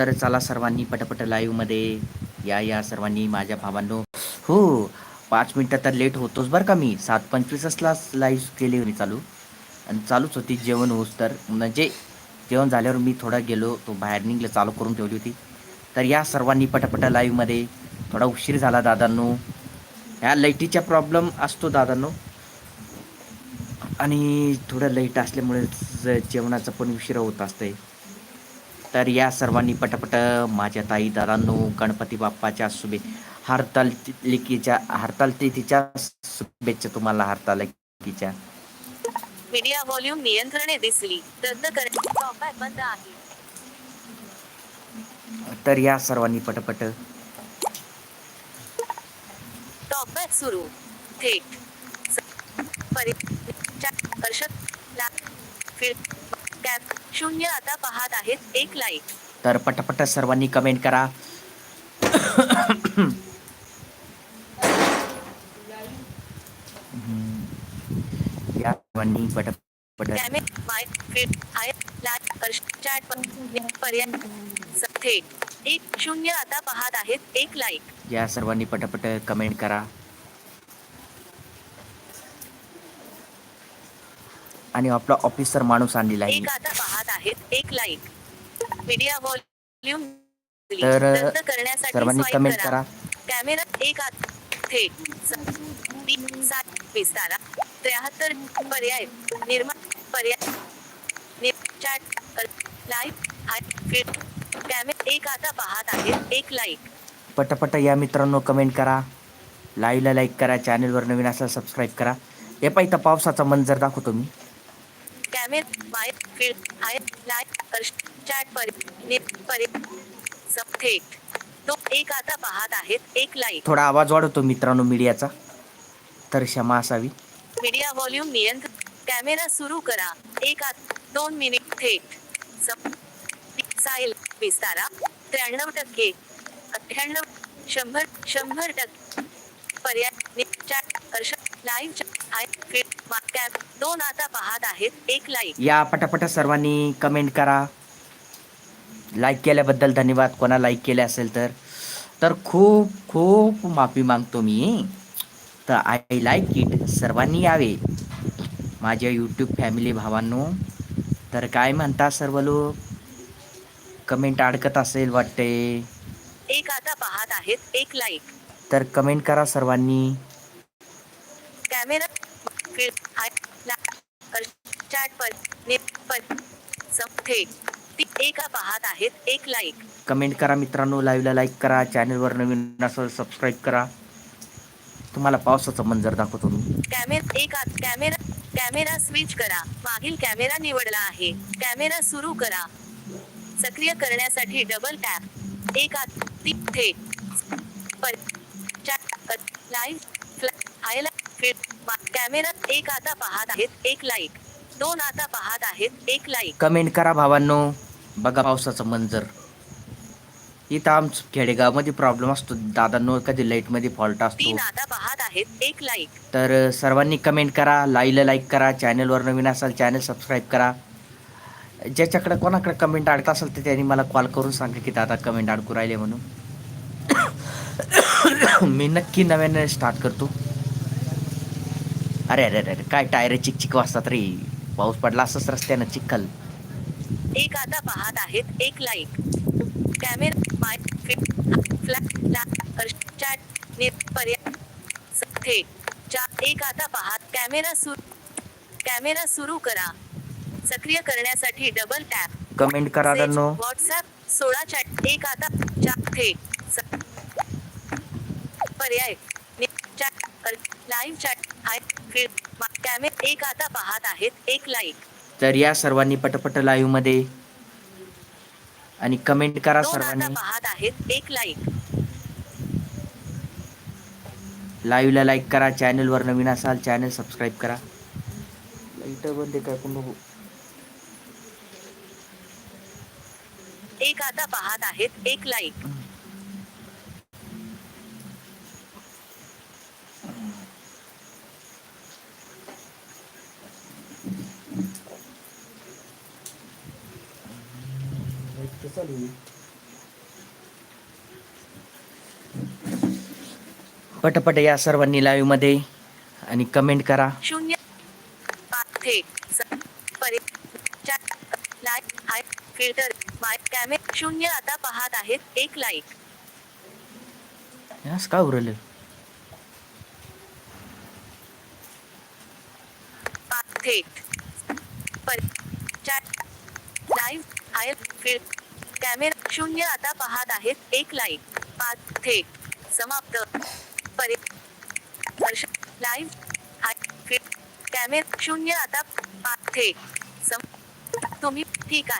तर चला सर्वांनी पटपट लाईव्हमध्ये या या सर्वांनी माझ्या भावांनो. हो पाच मिनटं तर लेट होतोच बरं का मी. सात पंचवीसलाच लाईव्ह केली होती चालू. आणि चालूच होती जेवण होस तर. म्हणजे जेवण झाल्यावर मी थोडा गेलो तो बाहेर निघलं चालू करून ठेवली होती. तर या सर्वांनी पटापट लाईव्हमध्ये थोडा उशीर झाला दादांनो. ह्या लाईटीचा प्रॉब्लेम असतो दादांनो. आणि थोडं लाइट असल्यामुळे ज- जेवणाचं पण उशिरा होत असतंय. तर या सर्वांनी पटापट माझ्या ताई दादांनो गणपती बाप्पाच्या शुभे हरतालिकेच्या हरतालिकेच्या शुभेच्छा तुम्हाला हरतालिकेच्या मीडिया व्हॉल्यूम नियंत्रणे दिसली. रद्द बंद आहे. तर या सर्वांनी पटपट. टॉपबॅक सुरू. थेट. स- परि चा- कर्षक ला फिर कॅप शून्य आता पाहत आहेत एक लाईक तर पटापट सर्वांनी कमेंट करा. या सर्वांनी पटापट कॅमे माय फिर हाय लाईक कर्ष चॅट प- पर्याय स- थेट एक शून्य आता पाहत आहेत एक लाईक या सर्वांनी पटापट कमेंट करा. आणि आपला ऑफिसर माणूस आणलेला आहे. एक आता पाहत आहेत. एक लाईक मीडिया व्हॉल्यूम तर, रद्द करण्यासाठी सर्वांनी कमेंट करा. कॅमेरा एक आत थेट स- तीन सात विस्तारा त्र्याहत्तर पर्याय निर्माण पर्याय चॅट लाईव्ह कॅमेरा एक आता पाहत आहेत. एक लाईक पटापट या मित्रांनो कमेंट करा. लाईव्हला लाईक करा. चॅनलवर नवीन असाल सबस्क्राईब करा. हे पाहिजे पावसाचा मंजर दाखवतो मी. कॅमेरा माय फिर आय लाईक चॅट पर नि- पर्याय स- थेट तो एक आता पाहत आहेत एक लाईक थोडा आवाज वाढवतो मित्रांनो मीडियाचा. तर क्षमा असावी. मीडिया व्हॉल्यूम नियंत्रण कॅमेरा सुरू करा. एक आत दोन मिनिट थेट. सप साईल विस्तारा. त्र्याण्णव टक्के. अठ्ठ्याण्णव शंभर शंभर टक्के. पर्याय नि- चॅट कर्ष लाईव्ह आय फिर मा- कॅप दोन आता पाहत आहेत. एक लाईक या पटापट सर्वांनी कमेंट करा. लाईक केल्याबद्दल धन्यवाद. कोणा लाईक केले असेल तर. तर खूप खूप माफी मागतो मी. तर आय लाईक इट सर्वांनी यावे. माझ्या यूट्यूब फॅमिली भावांनो. तर काय म्हणता सर्व लोक? कमेंट अडकत असेल वाटते. एक आता पाहत आहेत. एक लाईक तर कमेंट करा सर्वांनी. कॅमेरा फिर चॅट पर पर ती एका पाहत आहेत एक लाईक कमेंट करा मित्रांनो लाईव्हला लाईक करा चॅनलवर नवीन असेल सबस्क्राईब करा. तुम्हाला पावसाचं मंजर दाखवतो मी. कॅमेरा एक आत कॅमेरा कॅमेरा स्विच करा. मागील कॅमेरा निवडला आहे. कॅमेरा सुरू करा. सक्रिय करण्यासाठी डबल टॅप एक आत तिथे पर चॅट लाईव्ह आयला फिर मा- कॅमेरा एक आता पाहत आहेत एक लाईक दोन आता पाहत आहेत एक लाईक कमेंट करा भावांनो. बघा पावसाचं मंजर. इथं आमचं खेडेगावमध्ये प्रॉब्लेम असतो. दादांनो कधी लाईटमध्ये फॉल्ट असतो. तीन आता पाहत आहेत एक लाईक तर सर्वांनी कमेंट करा. लाईव्हला लाईक करा. चॅनलवर नवीन असाल चॅनल सबस्क्राईब करा. ज्याच्याकडे कोणाकडे कमेंट अडकत असेल तर त्यांनी मला कॉल करून सांगा की दादा कमेंट अडकू राहिले म्हणून. मी नक्की नव्याने स्टार्ट करतो. अरे अरे अरे काय टायर चिक चिक वाजतात रे. पाऊस पडला असंच रस्त्यानं चिखल. एक आता पाहत आहेत एक लाईक कॅमेरा माय एक आता पाहत कॅमेरा सुरू कॅमेरा सुरू करा. सक्रिय करण्यासाठी डबल टॅप. कमेंट करा व्हॉट्सअप सोळा चॅट एक आता थेट पर्याय. चॅट लाईव्ह चॅट आय फिर कॅमेरा एक आता पाहत आहेत. एक लाईक. तर या सर्वांनी पटपट लाईव्हमध्ये आणि कमेंट करा सर्वांनी. पाहत आहेत. एक लाईक. लाईव्हला लाईक करा. चॅनलवर नवीन असाल चॅनल सबस्क्राईब करा. लाइट बंद काय पण बघू. एक आता पाहत आहेत. एक लाईक. चालू पटपट या सर्वांनी लाईव्हमध्ये आणि कमेंट करा. शून्य शून्य आता पाहत आहेत एक लाईक यास का उरल? थेट लाईव्ह आय फिल्टर कॅमेरा शून्य आता पाहत आहेत. एक लाईक पाच थेट. समाप्त. परे स्पर्श लाईव्ह हाय कॅमेरा शून्य आता पाच थेट. सम तुम्ही ठीक आहे.